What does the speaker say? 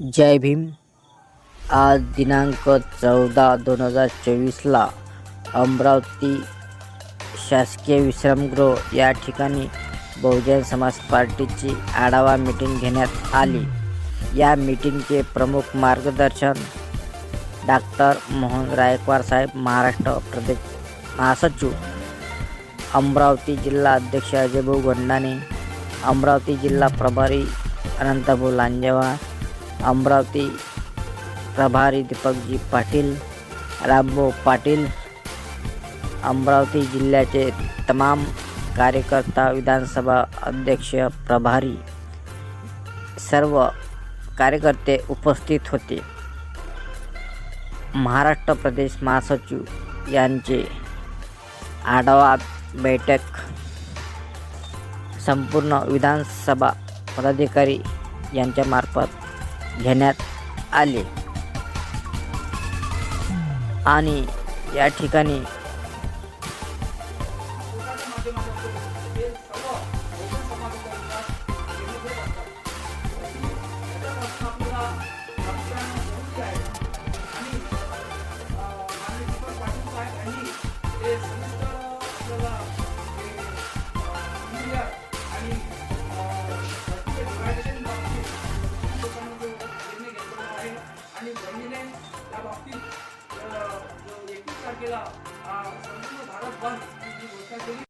जय भीम. आज दिनांक चौदा दोन हजार चोवीसला अमरावती शासकीय विश्रामगृह या ठिकाणी बहुजन समाज पार्टीची आढावा मिटिंग घेण्यात आली. या मिटिंगचे प्रमुख मार्गदर्शन डॉक्टर मोहन रायकवार साहेब महाराष्ट्र प्रदेश महासचिव अमरावती जिल्हा अध्यक्ष अजयभाऊ गंडाने अमरावती जिल्हा प्रभारी अनंतभाऊ लांजेवार अमरावती प्रभारी दीपकजी पाटील रामभाऊ पाटील अमरावती जिल्ह्याचे तमाम कार्यकर्ता विधानसभा अध्यक्ष प्रभारी सर्व कार्यकर्ते उपस्थित होते. महाराष्ट्र प्रदेश महासचिव यांचे आढावा बैठक संपूर्ण विधानसभा पदाधिकारी यांच्यामार्फत घेण्यात आले. आणि या ठिकाणी बाबतीत अ, जो एकवीस तारखेला अ, संपूर्ण भारत बंद ही जी घोषणा केली